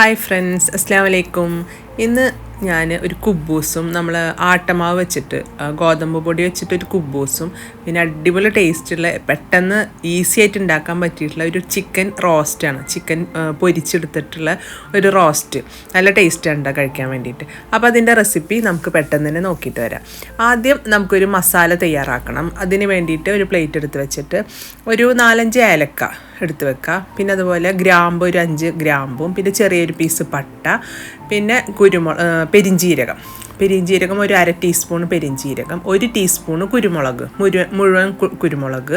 Hi friends അസ്സാം വലൈക്കും ഇന്ന് ഞാൻ ഒരു കുബൂസും നമ്മൾ ആട്ടമാവ് വെച്ചിട്ട് ഗോതമ്പ് പൊടി വെച്ചിട്ട് ഒരു കുബൂസും പിന്നെ അടിപൊളി ടേസ്റ്റുള്ള പെട്ടെന്ന് ഈസി ആയിട്ട് ഉണ്ടാക്കാൻ പറ്റിയിട്ടുള്ള ഒരു ചിക്കൻ റോസ്റ്റാണ് ചിക്കൻ പൊരിച്ചെടുത്തിട്ടുള്ള ഒരു റോസ്റ്റ് നല്ല ടേസ്റ്റാണ് കഴിക്കാൻ വേണ്ടിയിട്ട്. അപ്പോൾ അതിന്റെ റെസിപ്പി നമുക്ക് പെട്ടെന്ന് തന്നെ നോക്കിയിട്ട് വരാം. ആദ്യം നമുക്കൊരു മസാല തയ്യാറാക്കണം. അതിന് വേണ്ടിയിട്ട് ഒരു പ്ലേറ്റ് എടുത്ത് വെച്ചിട്ട് ഒരു നാലഞ്ച് ഏലക്ക എടുത്ത് വെക്കുക. പിന്നെ അതുപോലെ ഗ്രാമ്പ് ഒരു അഞ്ച് ഗ്രാമ്പും പിന്നെ ചെറിയൊരു പീസ് പട്ട പിന്നെ കുരുമുളക് പെരിഞ്ചീരകം. പെരിഞ്ചീരകം ഒരു അര ടീസ്പൂൺ പെരിഞ്ചീരകം ഒരു ടീസ്പൂൺ കുരുമുളക് മുഴുവൻ കുരുമുളക്.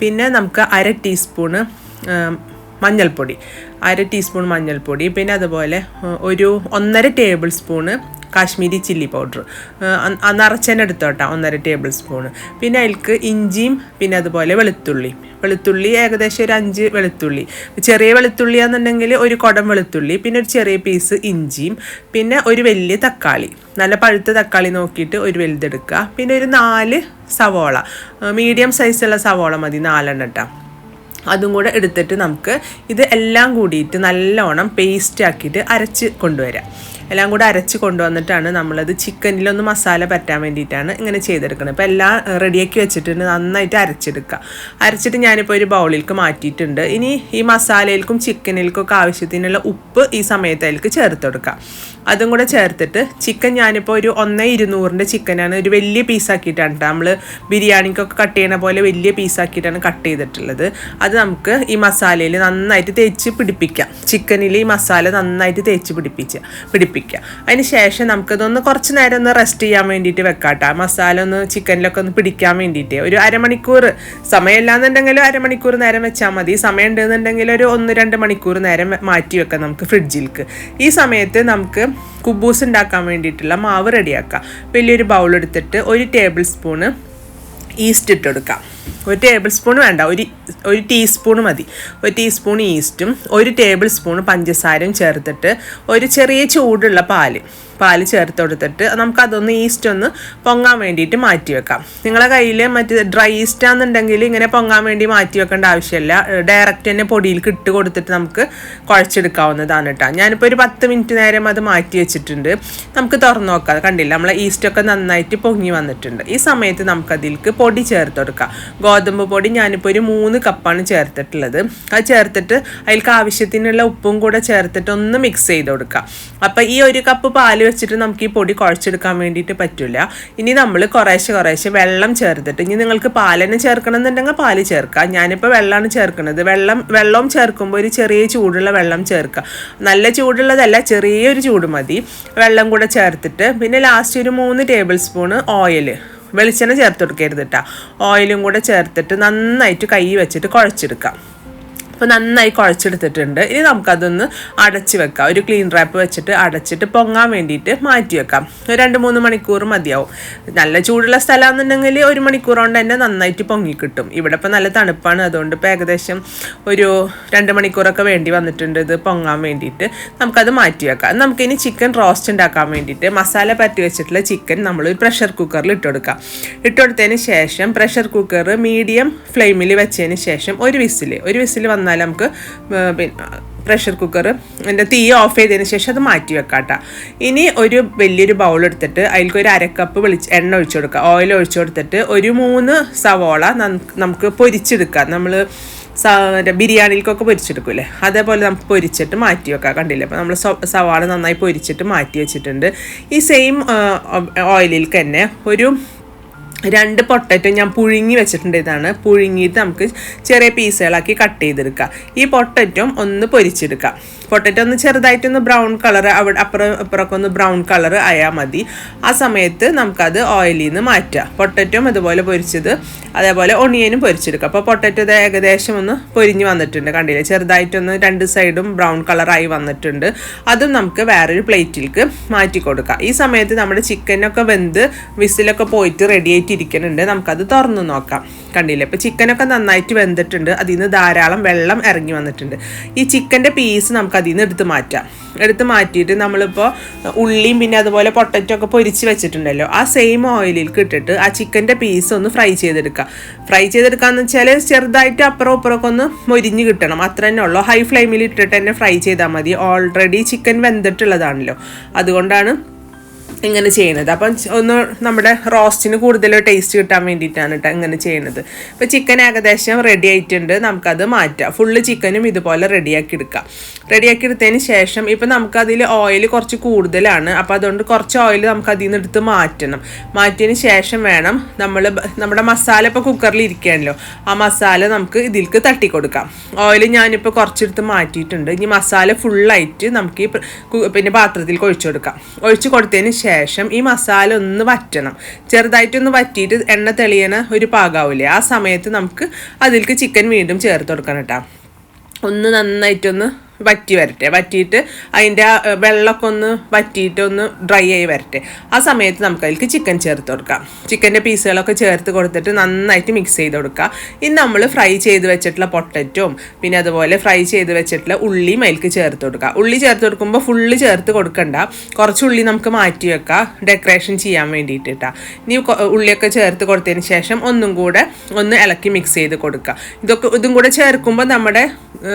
പിന്നെ നമുക്ക് അര ടീസ്പൂണ് മഞ്ഞൾപ്പൊടി അര ടീസ്പൂൺ മഞ്ഞൾപ്പൊടി പിന്നെ അതുപോലെ ഒരു ഒന്നര tablespoon Kashmiri chilli powder നിറച്ചെന്നെ എടുത്തോട്ടാ ഒന്നര ടേബിൾ സ്പൂണ് പിന്നെ അതിൽക്ക് ഇഞ്ചിയും പിന്നെ അതുപോലെ വെളുത്തുള്ളി. വെളുത്തുള്ളി ഏകദേശം ഒരു അഞ്ച് വെളുത്തുള്ളി. ചെറിയ വെളുത്തുള്ളി ആണെന്നുണ്ടെങ്കിൽ ഒരു കുടം വെളുത്തുള്ളി പിന്നെ ഒരു ചെറിയ പീസ് ഇഞ്ചിയും പിന്നെ ഒരു വലിയ തക്കാളി. നല്ല പഴുത്ത തക്കാളി നോക്കിയിട്ട് ഒരു വലുതെടുക്കുക. പിന്നെ ഒരു നാല് സവോള മീഡിയം സൈസുള്ള സവോള മതി നാലെണ്ണം ഇട്ടാ അതും കൂടെ എടുത്തിട്ട് നമുക്ക് ഇത് എല്ലാം കൂടിയിട്ട് നല്ലോണം പേസ്റ്റ് ആക്കിയിട്ട് അരച്ച് കൊണ്ടുവരാം. എല്ലാം കൂടെ അരച്ച് കൊണ്ടുവന്നിട്ടാണ് നമ്മളത് ചിക്കനിലൊന്ന് മസാല പറ്റാൻ വേണ്ടിയിട്ടാണ് ഇങ്ങനെ ചെയ്തെടുക്കുന്നത്. അപ്പോൾ എല്ലാം റെഡിയാക്കി വെച്ചിട്ടുണ്ട്. നന്നായിട്ട് അരച്ചെടുക്കുക. അരച്ചിട്ട് ഞാനിപ്പോൾ ഒരു ബൗളിലേക്ക് മാറ്റിയിട്ടുണ്ട്. ഇനി ഈ മസാലയിൽക്കും ചിക്കനിൽക്കൊക്കെ ആവശ്യത്തിനുള്ള ഉപ്പ് ഈ സമയത്ത് അതിലേക്ക് ചേർത്ത് കൊടുക്കുക. അതും കൂടെ ചേർത്തിട്ട് ചിക്കൻ ഞാനിപ്പോൾ ഒരു ഒന്നേ ഇരുന്നൂറിന്റെ ചിക്കനാണ് ഒരു വലിയ പീസാക്കിയിട്ടാണ് നമ്മൾ ബിരിയാണിക്കൊക്കെ കട്ട് ചെയ്യണ പോലെ വലിയ പീസാക്കിയിട്ടാണ് കട്ട് ചെയ്തിട്ടുള്ളത്. അത് നമുക്ക് ഈ മസാലയിൽ നന്നായിട്ട് തേച്ച് പിടിപ്പിക്കാം. ചിക്കനിൽ ഈ മസാല നന്നായിട്ട് തേച്ച് പിടിപ്പിച്ച പിടിപ്പിക്കുക അതിന് ശേഷം നമുക്കതൊന്ന് കുറച്ച് നേരം ഒന്ന് റെസ്റ്റ് ചെയ്യാൻ വേണ്ടിയിട്ട് വെക്കാട്ടോ. മസാല ഒന്ന് ചിക്കനിലൊക്കെ ഒന്ന് പിടിക്കാൻ വേണ്ടിയിട്ട്. ഒരു അരമണിക്കൂർ. സമയമില്ലാന്നുണ്ടെങ്കിൽ അരമണിക്കൂർ നേരം വെച്ചാൽ മതി. സമയം ഉണ്ടെന്നുണ്ടെങ്കിൽ ഒരു ഒന്ന് രണ്ട് മണിക്കൂർ നേരം മാറ്റി വെക്കാം നമുക്ക് ഫ്രിഡ്ജിൽക്ക്. ഈ സമയത്ത് നമുക്ക് കുബൂസ് ഉണ്ടാക്കാൻ വേണ്ടിയിട്ടുള്ള മാവ് റെഡിയാക്കാം വലിയൊരു ബൗൾ എടുത്തിട്ട് ഒരു ടേബിൾ സ്പൂണ് ഈസ്റ്റ് ഇട്ട് കൊടുക്കാം ഒരു ടേബിൾ സ്പൂൺ വേണ്ട. ഒരു ഒരു ടീസ്പൂൺ മതി. ഒരു ടീസ്പൂൺ ഈസ്റ്റും ഒരു ടേബിൾ സ്പൂൺ പഞ്ചസാരയും ചേർത്തിട്ട് ഒരു ചെറിയ ചൂടുള്ള പാൽ. പാൽ ചേർത്ത് കൊടുത്തിട്ട് നമുക്കതൊന്ന് ഈസ്റ്റ് ഒന്ന് പൊങ്ങാൻ വേണ്ടിയിട്ട് മാറ്റി വെക്കാം. നിങ്ങളെ കയ്യിൽ മറ്റ് ഡ്രൈ ഈസ്റ്റ് ആണെന്നുണ്ടെങ്കിൽ ഇങ്ങനെ പൊങ്ങാൻ വേണ്ടി മാറ്റി വെക്കേണ്ട ആവശ്യമില്ല. ഡയറക്റ്റ് തന്നെ പൊടിയിൽ ഇട്ട് കൊടുത്തിട്ട് നമുക്ക് കുഴച്ചെടുക്കാവുന്നതാണ് കേട്ടോ. ഞാനിപ്പോൾ ഒരു പത്ത് മിനിറ്റ് നേരം അത് മാറ്റി വെച്ചിട്ടുണ്ട്. നമുക്ക് തുറന്നു നോക്കാം. കണ്ടില്ല നമ്മളെ ഈസ്റ്റൊക്കെ നന്നായിട്ട് പൊങ്ങി വന്നിട്ടുണ്ട്. ഈ സമയത്ത് നമുക്കതിലേക്ക് പൊടി ചേർത്ത് കൊടുക്കാം. ഗോതമ്പ് പൊടി ഞാനിപ്പോൾ ഒരു മൂന്ന് കപ്പാണ് ചേർത്തിട്ടുള്ളത്. അത് ചേർത്തിട്ട് അതിലേക്ക് ആവശ്യത്തിനുള്ള ഉപ്പും കൂടെ ചേർത്തിട്ട് ഒന്ന് മിക്സ് ചെയ്ത് കൊടുക്കാം. അപ്പം ഈ ഒരു കപ്പ് പാൽ വെച്ചിട്ട് നമുക്ക് ഈ പൊടി കുഴച്ചെടുക്കാൻ വേണ്ടിയിട്ട് പറ്റില്ല. ഇനി നമ്മൾ കുറേശ്ശെ കുറേശ്ശെ വെള്ളം ചേർത്തിട്ട് ഇനി നിങ്ങൾക്ക് പാലന്നെ ചേർക്കണം എന്നുണ്ടെങ്കിൽ പാൽ ചേർക്കാം. ഞാനിപ്പോൾ വെള്ളമാണ് ചേർക്കുന്നത്. വെള്ളം വെള്ളവും ചേർക്കുമ്പോൾ ഒരു ചെറിയ ചൂടുള്ള വെള്ളം ചേർക്കുക. നല്ല ചൂടുള്ളതല്ല ചെറിയൊരു ചൂട് മതി. വെള്ളം കൂടെ ചേർത്തിട്ട് പിന്നെ ലാസ്റ്റ് ഒരു മൂന്ന് ടേബിൾ സ്പൂണ് ഓയിൽ വെളിച്ചെണ്ണ ചേർത്ത് കൊടുക്കരുത് കേട്ടോ ഓയിലും കൂടെ ചേർത്തിട്ട് നന്നായിട്ട് കൈ വെച്ചിട്ട് കുഴച്ചെടുക്കാം. അപ്പോൾ നന്നായി കുഴച്ചെടുത്തിട്ടുണ്ട്. ഇനി നമുക്കതൊന്ന് അടച്ച് വെക്കാം. ഒരു ക്ലീൻ റാപ്പ് വെച്ചിട്ട് അടച്ചിട്ട് പൊങ്ങാൻ വേണ്ടിയിട്ട് മാറ്റി വെക്കാം. ഒരു രണ്ട് മൂന്ന് മണിക്കൂർ മതിയാവും. നല്ല ചൂടുള്ള സ്ഥലമാണെന്നുണ്ടെങ്കിൽ ഒരു മണിക്കൂർ കൊണ്ട് തന്നെ നന്നായിട്ട് പൊങ്ങി കിട്ടും. ഇവിടെ ഇപ്പോൾ നല്ല തണുപ്പാണ്. അതുകൊണ്ട് ഇപ്പോൾ ഏകദേശം ഒരു രണ്ട് മണിക്കൂറൊക്കെ വേണ്ടി വന്നിട്ടുണ്ട് ഇത് പൊങ്ങാൻ വേണ്ടിയിട്ട്. നമുക്കത് മാറ്റി വെക്കാം. നമുക്കിനി ചിക്കൻ റോസ്റ്റ് ഉണ്ടാക്കാൻ വേണ്ടിയിട്ട് മസാല പറ്റി വെച്ചിട്ടുള്ള ചിക്കൻ നമ്മൾ പ്രഷർ കുക്കറിൽ ഇട്ടുകൊടുക്കാം കൊടുക്കാം. ഇട്ട് ശേഷം പ്രഷർ കുക്കർ മീഡിയം ഫ്ലെയിമിൽ വെച്ചതിന് ശേഷം ഒരു വിസിൽ ഒരു വിസിൽ വന്നാൽ നമുക്ക് പിന്നെ പ്രഷർ കുക്കർ എന്റെ തീ ഓഫ് ചെയ്തതിന് ശേഷം അത് മാറ്റി വെക്കാട്ടോ. ഇനി ഒരു വലിയൊരു ബൗൾ എടുത്തിട്ട് അതിലേക്ക് ഒരു അരക്കപ്പ് വെളിച്ച് എണ്ണ ഒഴിച്ചു കൊടുക്കുക. ഓയിൽ ഒഴിച്ചു കൊടുത്തിട്ട് ഒരു മൂന്ന് സവോള നമുക്ക് പൊരിച്ചെടുക്കാം. നമ്മൾ ബിരിയാണിയിലേക്കൊക്കെ പൊരിച്ചെടുക്കൂലേ അതേപോലെ നമുക്ക് പൊരിച്ചിട്ട് മാറ്റി വെക്കാം. കണ്ടില്ലേ? അപ്പോൾ നമ്മൾ സവാള നന്നായി പൊരിച്ചിട്ട് മാറ്റി വെച്ചിട്ടുണ്ട്. ഈ സെയിം ഓയിലിൽ തന്നെ ഒരു രണ്ട് പൊട്ടറ്റോ ഞാൻ പുഴുങ്ങി വെച്ചിട്ടുണ്ട് ഇതാണ്. പുഴുങ്ങിയിട്ട് നമുക്ക് ചെറിയ പീസുകളാക്കി കട്ട് ചെയ്തെടുക്കുക ഈ പൊട്ടറ്റോ ഒന്ന് പൊരിച്ചെടുക്കുക പൊട്ടറ്റോ ഒന്ന് ചെറുതായിട്ടൊന്ന് ബ്രൗൺ കളർ അവിടെ അപ്പുറം അപ്പുറമൊക്കെ ഒന്ന് ബ്രൗൺ കളർ ആയാൽ മതി. ആ സമയത്ത് നമുക്കത് ഓയിലിൽ നിന്ന് മാറ്റുക പൊട്ടറ്റോം അതുപോലെ പൊരിച്ചത് അതേപോലെ ഒണിയനും പൊരിച്ചെടുക്കുക അപ്പോൾ പൊട്ടറ്റോ ഇത് ഏകദേശം ഒന്ന് പൊരിഞ്ഞ് വന്നിട്ടുണ്ട് കണ്ടില്ലേ? ചെറുതായിട്ടൊന്ന് രണ്ട് സൈഡും ബ്രൗൺ കളറായി വന്നിട്ടുണ്ട്. അതും നമുക്ക് വേറൊരു പ്ലേറ്റിലേക്ക് മാറ്റി കൊടുക്കാം ഈ സമയത്ത് നമ്മുടെ ചിക്കനൊക്കെ വെന്ത് വിസിലൊക്കെ പോയിട്ട് റെഡി ആയിട്ടിരിക്കുന്നുണ്ട് നമുക്കത് തുറന്ന് നോക്കാം. കണ്ടില്ലേ? ഇപ്പോൾ ചിക്കനൊക്കെ നന്നായിട്ട് വെന്തിട്ടുണ്ട്. അതിൽ നിന്ന് ധാരാളം വെള്ളം ഇറങ്ങി വന്നിട്ടുണ്ട്. ഈ ചിക്കന്റെ പീസ് നമുക്ക് അതിൽ നിന്ന് എടുത്ത് മാറ്റാം. എടുത്ത് മാറ്റിയിട്ട് നമ്മളിപ്പോൾ ഉള്ളിയും പിന്നെ അതുപോലെ പൊട്ടറ്റോ ഒക്കെ പൊരിച്ച് വെച്ചിട്ടുണ്ടല്ലോ. ആ സെയിം ഓയിലിൽ ഇട്ടിട്ട് ആ ചിക്കന്റെ പീസ് ഒന്ന് ഫ്രൈ ചെയ്തെടുക്കുക ഫ്രൈ ചെയ്തെടുക്കാന്ന് വെച്ചാൽ ചെറുതായിട്ട് അപ്പുറം ഇപ്പുറമൊക്കെ ഒന്ന് മൊരിഞ്ഞ് കിട്ടണം. അത്ര തന്നെ ഉള്ളൂ. ഹൈ ഫ്ലെയിമിൽ ഇട്ടിട്ട് തന്നെ ഫ്രൈ ചെയ്താൽ മതി. ഓൾറെഡി ചിക്കൻ വെന്തിട്ടുള്ളതാണല്ലോ. അതുകൊണ്ടാണ് ഇങ്ങനെ ചെയ്യുന്നത് അപ്പം ഒന്ന് നമ്മുടെ റോസ്റ്റിന് കൂടുതൽ ടേസ്റ്റ് കിട്ടാൻ വേണ്ടിയിട്ടാണ് കേട്ടോ ഇങ്ങനെ ചെയ്യുന്നത് അപ്പോൾ ചിക്കൻ ഏകദേശം റെഡി ആയിട്ടുണ്ട്. നമുക്കത് മാറ്റാം. ഫുള്ള് ചിക്കനും ഇതുപോലെ റെഡിയാക്കി എടുക്കാം. റെഡിയാക്കി എടുത്തതിന് ശേഷം ഇപ്പം നമുക്കതിൽ ഓയിൽ കുറച്ച് കൂടുതലാണ്. അപ്പോൾ അതുകൊണ്ട് കുറച്ച് ഓയിൽ നമുക്ക് അതിൽ നിന്ന് എടുത്ത് മാറ്റണം. മാറ്റിയതിന് ശേഷം വേണം നമ്മൾ നമ്മുടെ മസാല ഇപ്പോൾ കുക്കറിൽ ഇരിക്കുകയാണല്ലോ. ആ മസാല നമുക്ക് ഇതിലേക്ക് തട്ടി കൊടുക്കാം. ഓയിൽ ഞാനിപ്പോൾ കുറച്ചെടുത്ത് മാറ്റിയിട്ടുണ്ട്. ഇനി മസാല ഫുള്ളായിട്ട് നമുക്ക് ഈ പിന്നെ പാത്രത്തിൽ ഒഴിച്ചു കൊടുക്കാം. ഒഴിച്ചു കൊടുത്തതിന് ശേഷം ഈ മസാല ഒന്ന് വറ്റണം. ചെറുതായിട്ടൊന്ന് വറ്റിയിട്ട് എണ്ണ തെളിയണ ഒരു പാകാവില്ലേ ആ സമയത്ത് നമുക്ക് അതിലേക്ക് ചിക്കൻ വീണ്ടും ചേർത്ത് കൊടുക്കണം കേട്ടോ ഒന്ന് നന്നായിട്ടൊന്ന് വറ്റി വരട്ടെ. വറ്റിയിട്ട് അതിന്റെ വെള്ളമൊക്കെ ഒന്ന് വറ്റിയിട്ട് ഒന്ന് ഡ്രൈ ആയി വരട്ടെ. ആ സമയത്ത് നമുക്ക് അതിലേക്ക് ചിക്കൻ ചേർത്ത് കൊടുക്കാം. ചിക്കന്റെ പീസുകളൊക്കെ ചേർത്ത് കൊടുത്തിട്ട് നന്നായിട്ട് മിക്സ് ചെയ്ത് കൊടുക്കുക. ഇനി നമ്മൾ ഫ്രൈ ചെയ്ത് വെച്ചിട്ടുള്ള പൊട്ടറ്റോം പിന്നെ അതുപോലെ ഫ്രൈ ചെയ്ത് വെച്ചിട്ടുള്ള ഉള്ളിയും അതിലേക്ക് ചേർത്ത് കൊടുക്കുക. ഉള്ളി ചേർത്ത് കൊടുക്കുമ്പോൾ ഫുള്ള് ചേർത്ത് കൊടുക്കണ്ട. കുറച്ച് ഉള്ളി നമുക്ക് മാറ്റി വെക്കാം ഡെക്കറേഷൻ ചെയ്യാൻ വേണ്ടിയിട്ട് കേട്ടോ. ഇനി ഉള്ളിയൊക്കെ ചേർത്ത് കൊടുത്തതിന് ശേഷം ഒന്നും കൂടെ ഒന്ന് ഇളക്കി മിക്സ് ചെയ്ത് കൊടുക്കുക. ഇതൊക്കെ ഇതും കൂടെ ചേർക്കുമ്പോൾ നമ്മുടെ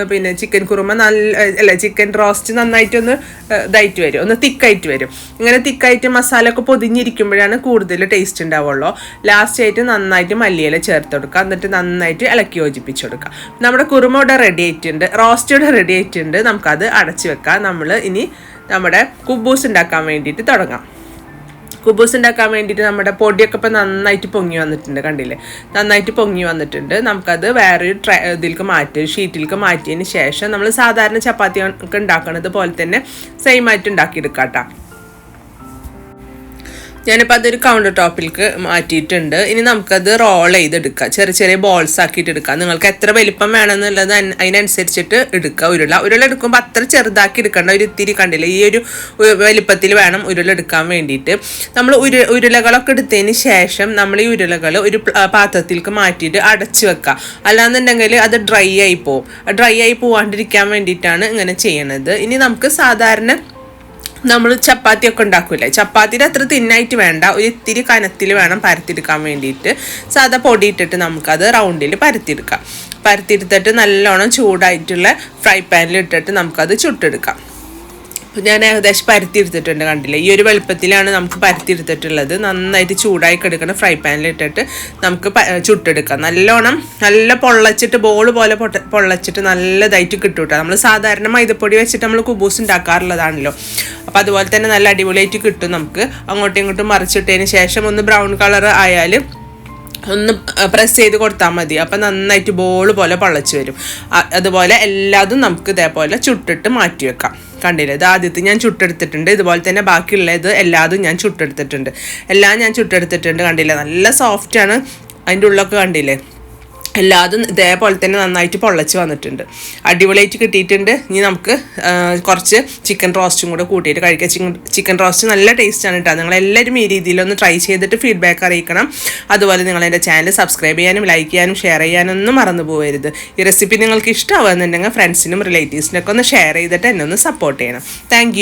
പിന്നെ ചിക്കൻ കുറുമ നല്ല അല്ല ചിക്കൻ റോസ്റ്റ് നന്നായിട്ട് ഒന്ന് ഇതായിട്ട് വരും. ഒന്ന് തിക്കായിട്ട് വരും. ഇങ്ങനെ തിക്കായിട്ട് മസാല ഒക്കെ പൊതിഞ്ഞിരിക്കുമ്പോഴാണ് കൂടുതൽ ടേസ്റ്റ് ഉണ്ടാവുള്ളൂ. ലാസ്റ്റ് ആയിട്ട് നന്നായിട്ട് മല്ലിയില ചേർത്ത് കൊടുക്കുക. എന്നിട്ട് നന്നായിട്ട് ഇളക്കി യോജിപ്പിച്ച് കൊടുക്കുക. നമ്മുടെ കുറുമ ഇവിടെ റെഡി ആയിട്ടുണ്ട്. റോസ്റ്റ് ഇവിടെ റെഡി ആയിട്ടുണ്ട്. നമുക്കത് അടച്ചു വെക്കാം. നമ്മൾ ഇനി നമ്മുടെ കുബൂസ് ഉണ്ടാക്കാൻ വേണ്ടിയിട്ട് തുടങ്ങാം. കുബൂസ് ഉണ്ടാക്കാൻ വേണ്ടിയിട്ട് നമ്മുടെ പൊടിയൊക്കെ ഇപ്പം നന്നായിട്ട് പൊങ്ങി വന്നിട്ടുണ്ട് കണ്ടില്ലേ? നന്നായിട്ട് പൊങ്ങി വന്നിട്ടുണ്ട്. നമുക്കത് വേറൊരു ട്രൈ ഇതിലേക്ക് മാറ്റി ഷീറ്റിലേക്ക് മാറ്റിയതിന് ശേഷം നമ്മൾ സാധാരണ ചപ്പാത്തി ഒക്കെ ഉണ്ടാക്കുന്നത് പോലെ തന്നെ സെയിം ആയിട്ട് ഉണ്ടാക്കിയെടുക്കാം കേട്ടോ ഞാനിപ്പോൾ അതൊരു കൗണ്ടർ ടോപ്പിലേക്ക് മാറ്റിയിട്ടുണ്ട്. ഇനി നമുക്കത് റോൾ ചെയ്തെടുക്കാം. ചെറിയ ചെറിയ ബോൾസ് ആക്കിയിട്ട് എടുക്കാം. നിങ്ങൾക്ക് എത്ര വലിപ്പം വേണമെന്നുള്ളത് അതിനനുസരിച്ചിട്ട് എടുക്കുക ഉരുള ഉരുള എടുക്കുമ്പോൾ അത്ര ചെറുതാക്കി എടുക്കേണ്ട. ഒരു ഇത്തിരി കണ്ടില്ല? ഈ ഒരു വലിപ്പത്തിൽ വേണം ഉരുള എടുക്കാൻ വേണ്ടിയിട്ട്. നമ്മൾ ഉരു ഉരുളകളൊക്കെ എടുത്തതിന് ശേഷം നമ്മൾ ഈ ഉരുളകൾ ഒരു പാത്രത്തിലേക്ക് മാറ്റിയിട്ട് അടച്ചു വെക്കുക. അല്ലാന്നുണ്ടെങ്കിൽ അത് ഡ്രൈ ആയി പോവും. ഡ്രൈ ആയി പോവാണ്ടിരിക്കാൻ വേണ്ടിയിട്ടാണ് ഇങ്ങനെ ചെയ്യണത്. ഇനി നമുക്ക് സാധാരണ നമ്മൾ ചപ്പാത്തി ഒക്കെ ഉണ്ടാക്കൂലേ ചപ്പാത്തിയുടെ അത്ര തിന്നായിട്ട് വേണ്ട. ഒരു ഇത്തിരി കനത്തിൽ വേണം പരത്തിയെടുക്കാൻ വേണ്ടിയിട്ട്. സാധാ പൊടി ഇട്ടിട്ട് നമുക്കത് റൗണ്ടിൽ പരത്തിയെടുക്കാം. പരത്തിയെടുത്തിട്ട് നല്ലോണം ചൂടായിട്ടുള്ള ഫ്രൈ പാനിൽ ഇട്ടിട്ട് നമുക്കത് ചുട്ടെടുക്കാം. ഞാൻ ഏകദേശം പരത്തിയെടുത്തിട്ടുണ്ട് കണ്ടില്ലേ? ഈ ഒരു വലുപ്പത്തിലാണ് നമുക്ക് പരത്തിയെടുത്തിട്ടുള്ളത്. നന്നായിട്ട് ചൂടായി കിടക്കുന്ന ഫ്രൈ പാനിൽ ഇട്ടിട്ട് നമുക്ക് ചുട്ടെടുക്കാം. നല്ലോണം നല്ല പൊള്ളച്ചിട്ട് ബോൾ പോലെ പൊട്ട പൊള്ളച്ചിട്ട് നല്ലതായിട്ട് കിട്ടും കേട്ടോ. നമ്മൾ സാധാരണ മൈദപ്പൊടി വെച്ചിട്ട് നമ്മൾ കുബൂസ് ഉണ്ടാക്കാറുള്ളതാണല്ലോ. അപ്പോൾ അതുപോലെ തന്നെ നല്ല അടിപൊളിയായിട്ട് കിട്ടും നമുക്ക്. അങ്ങോട്ടും ഇങ്ങോട്ടും മറിച്ചിട്ടതിന് ശേഷം ഒന്ന് ബ്രൗൺ കളർ ആയാൽ ഒന്ന് പ്രസ് ചെയ്ത് കൊടുത്താൽ മതി. അപ്പം നന്നായിട്ട് ബോൾ പോലെ പൊളച്ച് വരും. അതുപോലെ എല്ലാതും നമുക്ക് ഇതേപോലെ ചുട്ടിട്ട് മാറ്റി വെക്കാം. കണ്ടില്ലേ? ഇത് ആദ്യത്തെ ഞാൻ ചുട്ടെടുത്തിട്ടുണ്ട്. ഇതുപോലെ തന്നെ ബാക്കിയുള്ളത് എല്ലാതും ഞാൻ ചുട്ടെടുത്തിട്ടുണ്ട്. എല്ലാം ഞാൻ ചുട്ടെടുത്തിട്ടുണ്ട്. കണ്ടില്ലേ? നല്ല സോഫ്റ്റാണ് അതിന്റെ ഉള്ളൊക്കെ കണ്ടില്ലേ? എല്ലാതും ഇതേപോലെ തന്നെ നന്നായിട്ട് പൊള്ളച്ച് വന്നിട്ടുണ്ട്. അടിപൊളിയായിട്ട് കിട്ടിയിട്ടുണ്ട്. ഇനി നമുക്ക് കുറച്ച് ചിക്കൻ റോസ്റ്റും കൂടെ കൂട്ടിയിട്ട് കഴിക്കാം. ചിക്കൻ ചിക്കൻ റോസ്റ്റ് നല്ല ടേസ്റ്റാണ് കേട്ടോ നിങ്ങൾ എല്ലാവരും ഈ രീതിയിലൊന്ന് ട്രൈ ചെയ്തിട്ട് ഫീഡ്ബാക്ക് അറിയിക്കണം. അതുപോലെ നിങ്ങൾ എന്റെ ചാനൽ സബ്സ്ക്രൈബ് ചെയ്യാനും ലൈക്ക് ചെയ്യാനും ഷെയർ ചെയ്യാനും ഒന്നും മറന്നു പോകരുത് ഈ റെസിപ്പി നിങ്ങൾക്ക് ഇഷ്ടമാകുന്നുണ്ടെങ്കിൽ ഫ്രണ്ട്സിനും റിലേറ്റീവ്സിനൊക്കെ ഒന്ന് ഷെയർ ചെയ്തിട്ട് എന്നെ ഒന്ന് സപ്പോർട്ട് ചെയ്യണം. താങ്ക്